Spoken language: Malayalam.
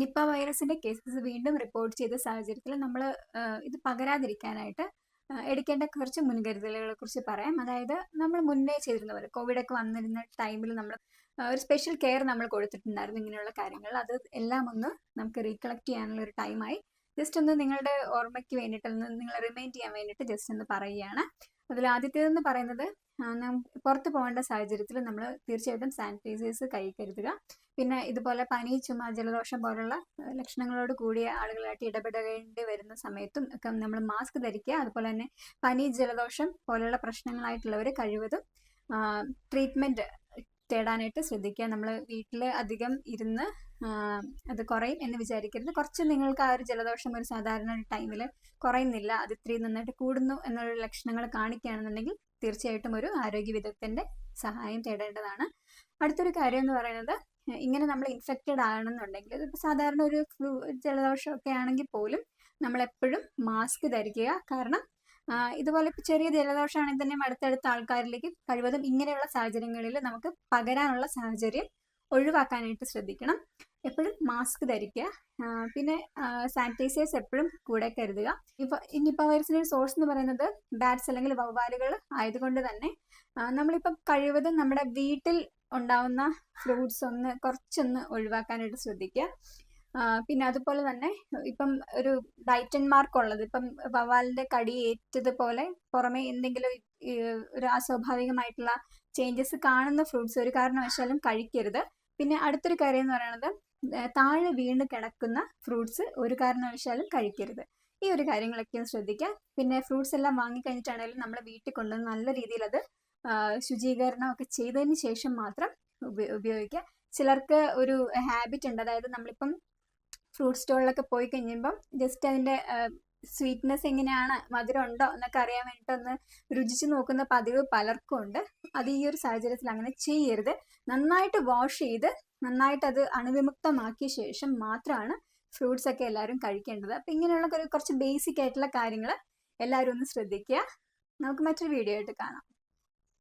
നിപ്പ വൈറസിന്റെ കേസസ് വീണ്ടും റിപ്പോർട്ട് ചെയ്ത സാഹചര്യത്തിൽ നമ്മൾ ഇത് പകരാതിരിക്കാനായിട്ട് എടുക്കേണ്ട കുറച്ച് മുൻകരുതലുകളെ കുറിച്ച് പറയാം. അതായത് നമ്മൾ മുന്നേ ചെയ്തിരുന്ന പോലെ കോവിഡ് ഒക്കെ വന്നിരുന്ന ടൈമിൽ നമ്മൾ ഒരു സ്പെഷ്യൽ കെയർ നമ്മൾ കൊടുത്തിട്ടുണ്ടായിരുന്നു ഇങ്ങനെയുള്ള കാര്യങ്ങൾ. അത് എല്ലാം ഒന്ന് നമുക്ക് റീകളക്ട് ചെയ്യാനുള്ള ഒരു ടൈമായി ജസ്റ്റ് ഒന്ന് നിങ്ങളുടെ ഓർമ്മയ്ക്ക് വേണ്ടിയിട്ട് നിങ്ങൾ റിമൈൻഡ് ചെയ്യാൻ വേണ്ടിയിട്ട് ജസ്റ്റ് ഒന്ന് പറയുകയാണ്. അതിൽ ആദ്യത്തേതെന്ന് പറയുന്നത് പുറത്ത് പോകേണ്ട സാഹചര്യത്തിൽ നമ്മൾ തീർച്ചയായിട്ടും സാനിറ്റൈസേഴ്സ് കൈ കരുതുക. പിന്നെ ഇതുപോലെ പനി ചുമ ജലദോഷം പോലുള്ള ലക്ഷണങ്ങളോട് കൂടിയ ആളുകളായിട്ട് ഇടപെടേണ്ടി വരുന്ന സമയത്തും ഒക്കെ നമ്മൾ മാസ്ക് ധരിക്കുക. അതുപോലെ തന്നെ പനി ജലദോഷം പോലുള്ള പ്രശ്നങ്ങളായിട്ടുള്ളവർ കഴിവതും ട്രീറ്റ്മെന്റ് തേടാനായിട്ട് ശ്രദ്ധിക്കുക. നമ്മൾ വീട്ടിൽ അധികം ഇരുന്ന് അത് കുറയും എന്ന് വിചാരിക്കരുത്. കുറച്ച് നിങ്ങൾക്ക് ആ ഒരു ജലദോഷം ഒരു സാധാരണ ടൈമിൽ കുറയുന്നില്ല. അത് ഇത്രയും നന്നായിട്ട് കൂടുന്നു എന്നുള്ള ലക്ഷണങ്ങൾ കാണിക്കുകയാണെന്നുണ്ടെങ്കിൽ തീർച്ചയായിട്ടും ഒരു ആരോഗ്യ വിദഗ്ധന്റെ സഹായം തേടേണ്ടതാണ്. അടുത്തൊരു കാര്യം എന്ന് പറയുന്നത് ഇങ്ങനെ നമ്മൾ ഇൻഫെക്റ്റഡ് ആണെന്നുണ്ടെങ്കിൽ ഇതിപ്പോൾ സാധാരണ ഒരു ഫ്ലൂ ജലദോഷം ഒക്കെ ആണെങ്കിൽ പോലും നമ്മൾ എപ്പോഴും മാസ്ക് ധരിക്കുക. കാരണം ഇതുപോലെ ഇപ്പൊ ചെറിയ ജലദോഷമാണെങ്കിൽ തന്നെ അടുത്തടുത്ത ആൾക്കാരിലേക്ക് കഴിവതും ഇങ്ങനെയുള്ള സാഹചര്യങ്ങളിൽ നമുക്ക് പകരാനുള്ള സാഹചര്യം ഒഴിവാക്കാനായിട്ട് ശ്രദ്ധിക്കണം. എപ്പോഴും മാസ്ക് ധരിക്കുക. പിന്നെ സാനിറ്റൈസേഴ്സ് എപ്പോഴും കൂടെ കരുതുക. ഇപ്പൊ ഇനിയിപ്പോൾ വൈറസിന്റെ ഒരു സോഴ്സ് എന്ന് പറയുന്നത് ബാറ്റ്സ് അല്ലെങ്കിൽ വവ്വാലുകൾ ആയതുകൊണ്ട് തന്നെ ആ, നമ്മളിപ്പം കഴിവതും നമ്മുടെ വീട്ടിൽ ഉണ്ടാവുന്ന ഫ്രൂട്ട്സ് ഒന്ന് കുറച്ചൊന്ന് ഒഴിവാക്കാനായിട്ട് ശ്രദ്ധിക്കുക. പിന്നെ അതുപോലെ തന്നെ ഇപ്പം ഒരു ഡയറ്റൻ മാർക്ക് ഉള്ളത് ഇപ്പം വവാലിന്റെ കടി ഏറ്റതുപോലെ പുറമെ എന്തെങ്കിലും ഒരു അസ്വാഭാവികമായിട്ടുള്ള ചേഞ്ചസ് കാണുന്ന ഫ്രൂട്ട്സ് ഒരു കാരണവശാലും കഴിക്കരുത്. പിന്നെ അടുത്തൊരു കാര്യം എന്ന് പറയുന്നത് താഴെ വീണ് കിടക്കുന്ന ഫ്രൂട്ട്സ് ഒരു കാരണവശാലും കഴിക്കരുത്. ഈ ഒരു കാര്യങ്ങളൊക്കെയും ശ്രദ്ധിക്കുക. പിന്നെ ഫ്രൂട്ട്സ് എല്ലാം വാങ്ങിക്കഴിഞ്ഞിട്ടാണെങ്കിലും നമ്മൾ വീട്ടിൽ കൊണ്ടുവന്ന് നല്ല രീതിയിൽ അത് ശുചീകരണം ഒക്കെ ചെയ്തതിന് ശേഷം മാത്രം ഉപയോഗിക്കുക. ചിലർക്ക് ഒരു ഹാബിറ്റ് ഉണ്ട്. അതായത് നമ്മളിപ്പം ഫ്രൂട്ട് സ്റ്റോളിലൊക്കെ പോയി കഴിയുമ്പം ജസ്റ്റ് അതിന്റെ സ്വീറ്റ്നെസ് എങ്ങനെയാണ്? മധുരം ഉണ്ടോ എന്നൊക്കെ അറിയാൻ ഒന്ന് രുചിച്ച് നോക്കുന്ന പതിവ് പലർക്കും ഉണ്ട് അത് ഈ ഒരു സാഹചര്യത്തിൽ അങ്ങനെ ചെയ്യരുത്. നന്നായിട്ട് വാഷ് ചെയ്ത് നന്നായിട്ട് അത് അണുവിമുക്തമാക്കിയ ശേഷം മാത്രമാണ് ഫ്രൂട്ട്സ് ഒക്കെ എല്ലാവരും കഴിക്കേണ്ടത്. അപ്പം ഇങ്ങനെയുള്ള കുറച്ച് ബേസിക് ആയിട്ടുള്ള കാര്യങ്ങൾ എല്ലാവരും ഒന്ന് ശ്രദ്ധിക്കുക. നമുക്ക് മറ്റൊരു വീഡിയോ ആയിട്ട് കാണാം.